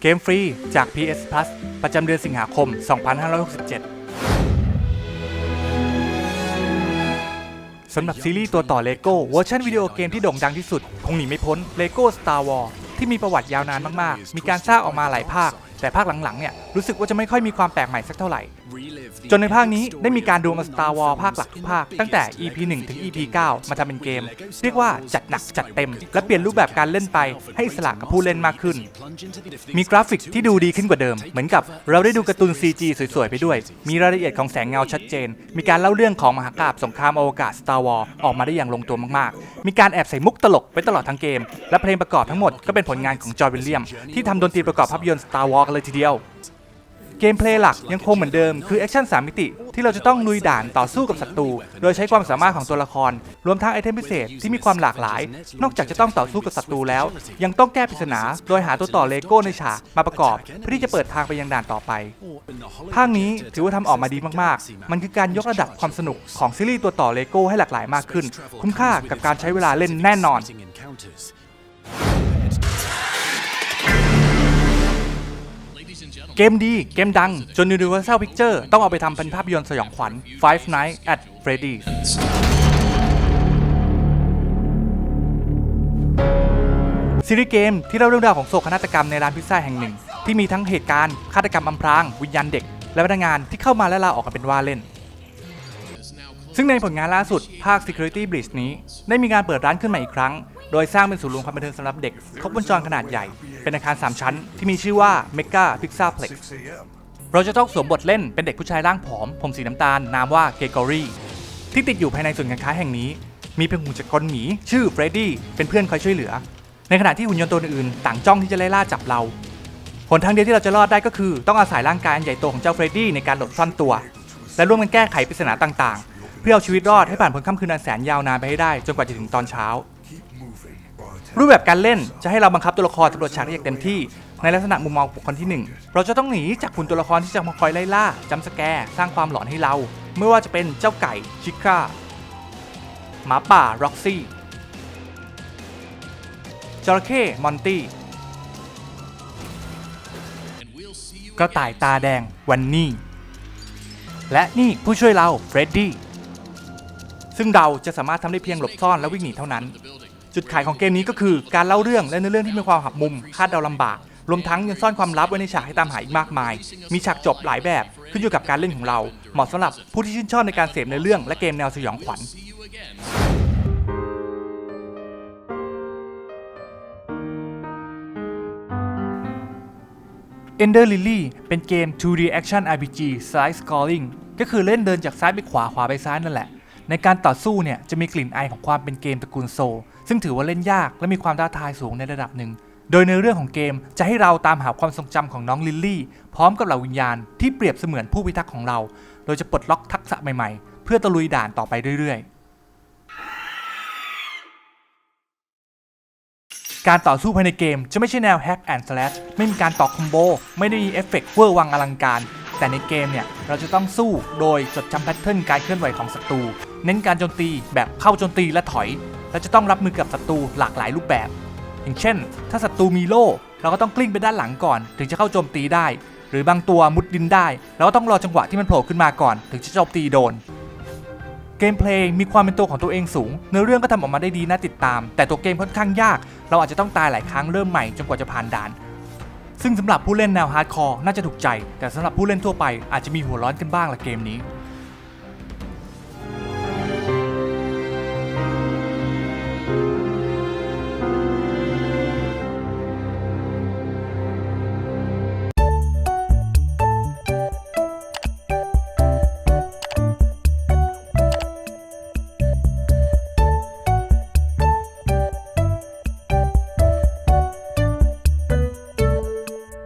เกมฟรีจาก PS Plus ประจำเดือนสิงหาคม 2567 สำหรับซีรีส์ตัวต่อ LEGO เวอร์ชันวิดีโอเกมที่โด่งดังที่สุด คงหนีไม่พ้น LEGO Star Wars ที่มีประวัติยาวนานมาก ๆ มีการสร้างออกมาหลายภาค แต่ภาคหลัง ๆ เนี่ย รู้สึกว่าจะไม่ค่อยมีความแปลกใหม่สักเท่าไหร่ จนในภาคนี้ได้มีการรวมเอา Star Wars ภาคหลักทุกภาค ตั้งแต่ EP 1 ถึง EP 9 มาทำเป็นเกม เรียกว่าจัดหนักจัดเต็ม และเปลี่ยนรูปแบบการเล่นไปให้อิสระกับผู้เล่นมากขึ้น มีกราฟิกที่ดูดีขึ้นกว่าเดิม เหมือนกับเราได้ดูการ์ตูน CG สวยๆ ไปด้วย มีรายละเอียดของแสงเงาชัดเจน มีการเล่าเรื่องของมหากาพย์สงครามอวกาศ Star Wars ออกมาได้อย่างลงตัวมากๆ มีการแอบใส่มุกตลกไปตลอดทั้งเกม และเพลงประกอบทั้งหมดก็เป็นผลงานของจอร์วิลเลียมที่ทำดนตรีประกอบภาพยนตร์ Star Wars กันเลยทีเดียว เกมเพลย์หลักยังคงเหมือนเดิมคือแอคชั่น3มิติ ที่เราจะต้องลุยด่านต่อสู้กับศัตรูโดยใช้ความสามารถของตัวละคร รวมทั้งไอเทมพิเศษที่มีความหลากหลาย นอกจากจะต้องต่อสู้กับศัตรูแล้ว ยังต้องแก้ปริศนาโดยหาตัวต่อเลโก้ในฉากมาประกอบ เพื่อที่จะเปิดทางไปยังด่านต่อไปภาคนี้ถือว่าทำออกมาดีมากๆ มันคือการยกระดับความสนุกของซีรีส์ตัวต่อเลโก้ให้หลากหลายมากขึ้น คุ้มค่ากับการใช้เวลาเล่นแน่นอน เกมดีเกมดัง จน Universal Picture ต้องเอาไปทำเป็นภาพยนตร์สยองขวัญ Five Nights at Freddy's ซีรีส์เกมที่เล่าเรื่องราวของโศกนาฏกรรมในร้านพิซซ่าแห่งหนึ่ง ที่มีทั้งเหตุการณ์ฆาตกรรมอำพรางวิญญาณเด็ก และพนักงานที่เข้ามาและลาออกกันเป็นว่าเล่น ซึ่งในผลงานล่าสุดภาค Security Breach นี้ ได้มีการเปิดร้านขึ้นมาอีกครั้ง โดยสร้างเป็นศูนย์รวมความบันเทิงสำหรับเด็ก ครบวงจรขนาดใหญ่ เป็นอาคาร 3 ชั้น ที่มีชื่อว่า Mega Pixarplex เราจะต้องสวมบทเล่นเป็นเด็กผู้ชายร่างผอม ผมสีน้ำตาล นามว่าเกกอรี่ ที่ติดอยู่ภายในศูนย์การค้าแห่งนี้ มีเพียงหุ่นจักรกลหมี ชื่อเฟรดดี้เป็นเพื่อนคอยช่วยเหลือ ในขณะที่หุ่นยนต์ตัวอื่นๆต่างจ้องที่จะไล่ล่าจับเราหนทางเดียวที่เราจะรอดได้ก็คือ ต้องอาศัยร่างกายอันใหญ่โตของเจ้าเฟรดดี้ในการหลบซ่อนตัว และร่วมกันแก้ไขปริศนาต่างๆ เพื่อเอาชีวิตรอดให้ผ่านพ้นค่ำคืนอันแสนยาวนานไปให้ได้จนกว่าจะถึงตอนเช้า รูปแบบการเล่นจะให้เราบังคับตัวละครสำรวจฉากได้อย่างเต็มที่ ในลักษณะมุมมองบุคคลที่ 1 เราจะต้องหนีจากหุ่นตัวละครที่จะมาคอยไล่ล่าจำสแกร์สร้างความหลอนให้เรา ไม่ว่าจะเป็นเจ้าไก่ชิคราหมาป่าร็อกซี่จระเข้มอนตี้กระต่ายตาแดงวันนี่ และนี่ผู้ช่วยเราเฟรดดี้ซึ่งเราจะสามารถทำได้เพียงหลบซ่อนและวิ่งหนีเท่านั้น จุดขายของเกมนี้ก็คือการเล่าเรื่องและเนื้อเรื่องที่มีความหักมุมคาดเดาลำบาก รวมทั้งยังซ่อนความลับไว้ในฉากให้ตามหาอีกมากมาย มีฉากจบหลายแบบขึ้นอยู่กับการเล่นของเรา เหมาะสำหรับผู้ที่ชื่นชอบในการเสพในอเรื่องและเกมแนวสยองขวัญ Ender Lily เป็นเกม 2D Action RPG Side Scrolling ก็คือเล่นเดินจากซ้ายไปขวาขวาไปซ้ายนั่นแหละ ในการต่อสู้เนี่ยจะมีกลิ่นอายของความเป็นเกมตระกูลโซ ซึ่งถือว่าเล่นยากและมีความท้าทายสูงในระดับหนึ่ง โดยในเรื่องของเกมจะให้เราตามหาความทรงจำของน้องลิลลี่ พร้อมกับเหล่าวิญญาณที่เปรียบเสมือนผู้พิทักษ์ของเรา โดยจะปลดล็อกทักษะใหม่ๆ เพื่อตะลุยด่านต่อไปเรื่อยๆ การต่อสู้ภายในเกมจะไม่ใช่แนว Hack and Slash ไม่มีการต่อคอมโบ ไม่ได้มีเอฟเฟกต์เวอร์วังอลังการแต่ในเกมเนี่ยเราจะต้องสู้โดยจดจำแพทเทิร์นการเคลื่อนไหวของศัตรู เน้นการโจมตีแบบเข้าโจมตีและถอย และจะต้องรับมือกับศัตรูหลากหลายรูปแบบ อย่างเช่น ถ้าศัตรูมีโล่เราก็ต้องกลิ้งไปด้านหลังก่อน ถึงจะเข้าโจมตีได้ หรือบางตัวมุดดินได้เราก็ต้องรอจังหวะที่มันโผล่ขึ้นมาก่อน ถึงจะโจมตีโดนเกมเพลย์มีความเป็นตัวของตัวเองสูง เนื้อเรื่องก็ทำออกมาได้ดีน่าติดตาม แต่ตัวเกมค่อนข้างยาก เราอาจจะต้องตายหลายครั้งเริ่มใหม่จนกว่าจะผ่านด่าน ซึ่งสำหรับผู้เล่นแนวฮาร์ดคอร์น่าจะถูกใจ แต่สำหรับผู้เล่นทั่วไปอาจจะมีหัวร้อนกันบ้างละเกมนี้